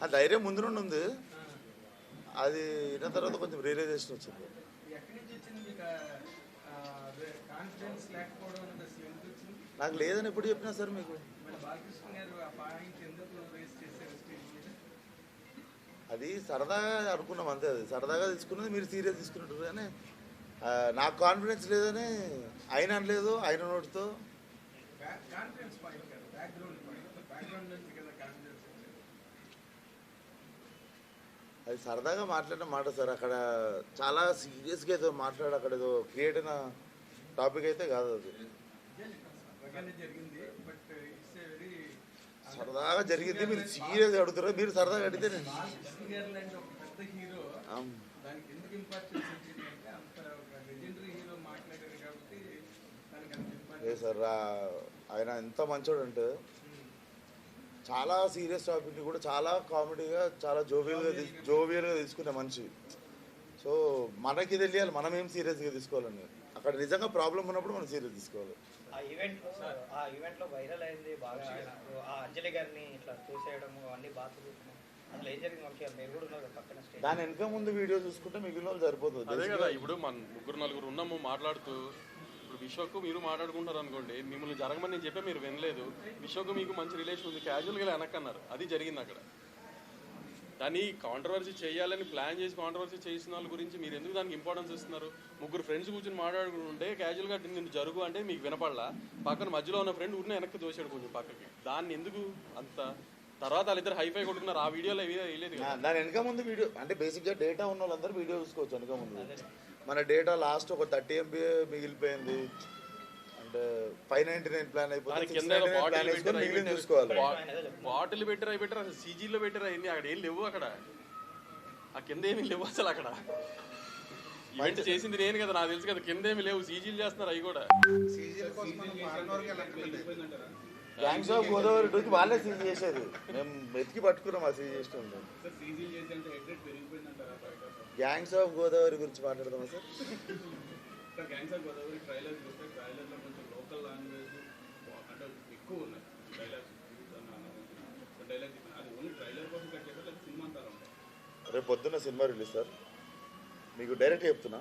ఆ ధైర్యం ముందు నుండి ఉంది. అది విన్న తర్వాత కొంచెం రియలైజేషన్ వచ్చింది. వచ్చింది నాకు లేదని ఎప్పుడు చెప్పినా సార్ మీకు. అది సరదాగా అనుకున్నాం అంతే అది. సరదాగా తీసుకున్నది మీరు సీరియస్ తీసుకున్నట్టు కానీ నాకు కాన్ఫిడెన్స్ లేదని ఆయన అనలేదు ఆయన నోటితో కాన్ఫిడెన్స్ పాయింట్ కాదు బ్యాక్గ్రౌండ్ పాయింట్ బ్యాక్గ్రౌండ్ నుంచి కదా కాన్ఫిడెన్స్ వచ్చింది అది సరదాగా మాట్లాడిన మాట సార్ అక్కడ చాలా సీరియస్గా ఏదో మాట్లాడి అక్కడ ఏదో క్రియేట్ అయిన టాపిక్ అయితే కాదు అది. సరదాగా జరిగింది మీరు సీరియస్ అడుగుతారు మీరు సరదాగా అడిగితే నేను ఏ సార్ ఆయన ఎంత మంచోడు అంటే చాలా సీరియస్ టాపిక్ని కూడా చాలా కామెడీగా చాలా జోవియల్గా జోవియల్గా తీసుకునే మనిషి. సో మనకి తెలియాలి మనం ఏం సీరియస్గా తీసుకోవాలని. అక్కడ నిజంగా ప్రాబ్లం ఉన్నప్పుడు మనం సీరియస్ తీసుకోవాలి. ఆ ఈవెంట్ ఆ ఈవెంట్లో వైరల్ అయింది బాగా. ఆ అంజలి గారిని ఇట్లా దాని వెనక ముందు వీడియో చూసుకుంటే మిగిలిన వాళ్ళు సరిపోతుంది. అదే కదా ఇప్పుడు మన ముగ్గురు నలుగురు ఉన్నాము మాట్లాడుతూ ఇప్పుడు విశ్వకు మీరు మాట్లాడుకుంటారు అనుకోండి మిమ్మల్ని జరగమని నేను చెప్పే మీరు వినలేదు. విశ్వకు మీకు మంచి రిలేషన్ ఉంది క్యాజువల్గా వెనక్కన్నారు. అది జరిగింది అక్కడ. దాన్ని కాంట్రవర్సీ చేయాలని ప్లాన్ చేసి కాంట్రవర్సీ చేసిన వాళ్ళ గురించి మీరు ఎందుకు దానికి ఇంపార్టెన్స్ ఇస్తున్నారు? ముగ్గురు ఫ్రెండ్స్ కూర్చొని మాట్లాడుకుంటుంటే క్యాజువల్గా నేను జరుగు అంటే మీకు వినపడలా. పక్కన మధ్యలో ఉన్న ఫ్రెండ్ ఊరినే వెనక్కి దోశాడు కొంచెం పక్కకి. దాన్ని ఎందుకు అంత తర్వాత వాళ్ళిద్దరు హైఫై కొట్టుకున్నారు ఆ వీడియోలో దాని వెనక ముందు వీడియో అంటే బేసిక్గా డేటా ఉన్న వాళ్ళందరూ వీడియో చూసుకోవచ్చు వెనక ముందు. మన డేటా లాస్ట్ ఒక థర్టీ ఎంబీ మిగిలిపోయింది. అంటే ఫైవ్ నైన్టీ నైన్ ప్లాన్ చూసుకోవాలి. బాటిల్ పెట్టారు అవి పెట్టారు? అసలు సీజీలో పెట్టారు అయింది అక్కడ ఏం లేవు అక్కడ. ఆ కింద ఏమీ లేవు అసలు అక్కడ. ఈవెంట్ చేసింది నేను కదా నాకు తెలుసు కదా కింద ఏమి లేవు సీజీలు చేస్తున్నారు అవి కూడా. గ్యాంగ్స్ ఆఫ్ గోదావరి టూకి వాళ్ళే సీజ్ చేసేది. మేము వెతికి పట్టుకున్నాం ఆ సీజ్ చేస్తూ ఉంటాం గ్యాంగ్స్ ఆఫ్ గోదావరి గురించి మాట్లాడదామా sir Gangs of Godavari trailer చూస్తే ట్రైలర్లో కొంచెం లోకల్ లాంగ్వేజ్ అంటే ఎక్కువ ఉన్నాయి. డైలాగ్స్ డైలాగ్ అది ఓన్లీ ట్రైలర్ కోసం కట్ చేస్తే లేదా సినిమా అంతా అలా ఉంటాయి రేపు పొద్దున్న సినిమా రిలీజ్ సార్ మీకు డైరెక్ట్ చెప్తున్నా.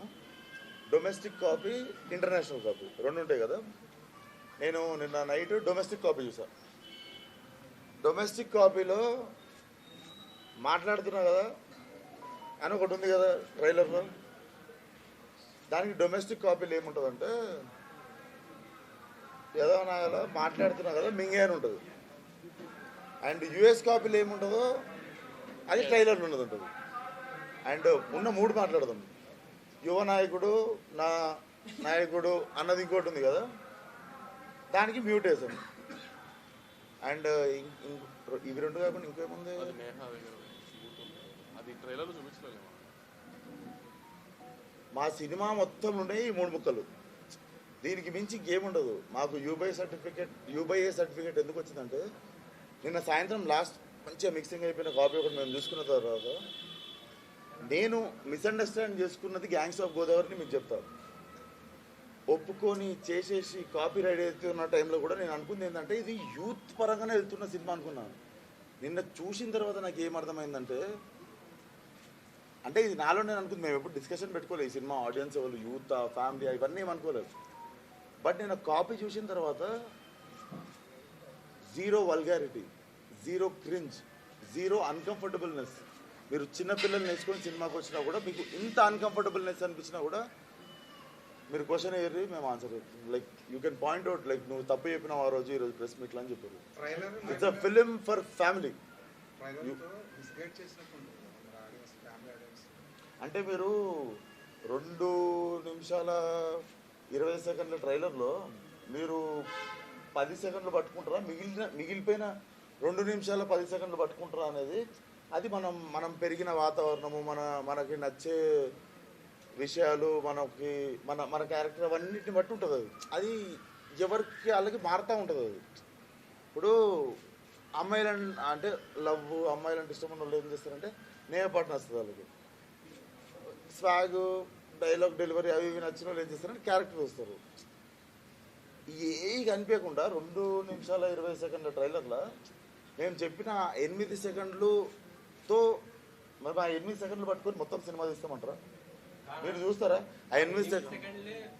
డొమెస్టిక్ కాపీ ఇంటర్నేషనల్ కాపీ రెండు ఉంటాయి కదా. నేను నిన్న నైట్ డొమెస్టిక్ కాపీ చూసా. డొమెస్టిక్ కాపీలో మాట్లాడుతున్నా కదా అని ఒకటి ఉంది కదా ట్రైలర్లో. దానికి డొమెస్టిక్ కాపీలో ఏముంటుందంటే ఏదో కదా మాట్లాడుతున్నా కదా మింగే అని ఉంటుంది. అండ్ యుఎస్ కాపీలు ఏముంటుందో అది ట్రైలర్లో ఉన్నది ఉంటుంది అండ్ ఉన్న మూడు మాట్లాడుతుంది యువ నాయకుడు నా నాయకుడు అన్నది ఇంకోటి ఉంది కదా దానికి మ్యూట్ వేసాం అండ్ ఇవి రెండు కాకుండా ఇంకేముంది? మా సినిమా మొత్తం ఉన్నాయి ఈ మూడు ముక్కలు. దీనికి మించి గేమ్ ఉండదు. మాకు యూబై సర్టిఫికేట్ యూబైఏ సర్టిఫికేట్ ఎందుకు వచ్చిందంటే నిన్న సాయంత్రం లాస్ట్ మంచిగా మిక్సింగ్ అయిపోయిన కాపీ ఒకటి మేము చూసుకున్న తర్వాత నేను మిస్అండర్స్టాండ్ చేసుకున్నది గ్యాంగ్స్ ఆఫ్ గోదావరిని మీకు చెప్తాను. ఒప్పుకొని చేసేసి కాపీ రైడ్ అవుతున్న టైంలో కూడా నేను అనుకుంది ఏంటంటే ఇది యూత్ పరంగానే వెళ్తున్న సినిమా అనుకున్నాను. నిన్న చూసిన తర్వాత నాకు ఏం అర్థమైందంటే అంటే ఇది నాలో నేను అనుకుంది మేము ఎప్పుడు డిస్కషన్ పెట్టుకోలేదు. ఈ సినిమా ఆడియన్స్ ఎవరు యూత్ ఫ్యామిలీ ఇవన్నీ ఏం అనుకోలేదు. బట్ నేను కాపీ చూసిన తర్వాత zero vulgarity zero cringe zero uncomfortableness మీరు చిన్న పిల్లల్ని వేసుకొని సినిమాకి వచ్చినా కూడా మీకు ఇంత అన్కంఫర్టబుల్నెస్ అనిపించినా కూడా మీరు క్వశ్చన్ అయ్యారు మేము answer like you can point out like నువ్వు తప్పు చెప్పినావు ఆ రోజు ఈ రోజు ప్రెస్ మీట్లో అని చెప్పారు. It's a film for family అంటే మీరు రెండు నిమిషాల ఇరవై సెకండ్ల ట్రైలర్లో మీరు పది సెకండ్లు పట్టుకుంటారా? మిగిలిన మిగిలిపోయిన రెండు నిమిషాల పది సెకండ్లు పట్టుకుంటారా అనేది అది మనం మనం పెరిగిన వాతావరణము మన మనకి నచ్చే విషయాలు మనకి మన మన క్యారెక్టర్ అవన్నిటిని బట్టి ఉంటుంది అది. అది ఎవరికి వాళ్ళకి మారుతూ ఉంటుంది అది. ఇప్పుడు అమ్మాయిలు అంటే లవ్ అమ్మాయిలు అంటే ఇష్టం ఉన్న వాళ్ళు ఏం చేస్తారంటే నేహ పాటన వస్తుంది వాళ్ళకి. స్వాగ్ డైలాగ్ డెలివరీ అవి ఇవి నచ్చిన వాళ్ళు ఏం చేస్తారంటే క్యారెక్టర్ వస్తారు. ఏ కనిపించకుండా రెండు నిమిషాల ఇరవై సెకండ్ల ట్రైలర్లో మేము చెప్పిన ఎనిమిది సెకండ్లుతో మరి ఆ ఎనిమిది సెకండ్లు పట్టుకొని మొత్తం సినిమా తీస్తామంటారా? మీరు చూస్తారా? ఆ ఎనిమిది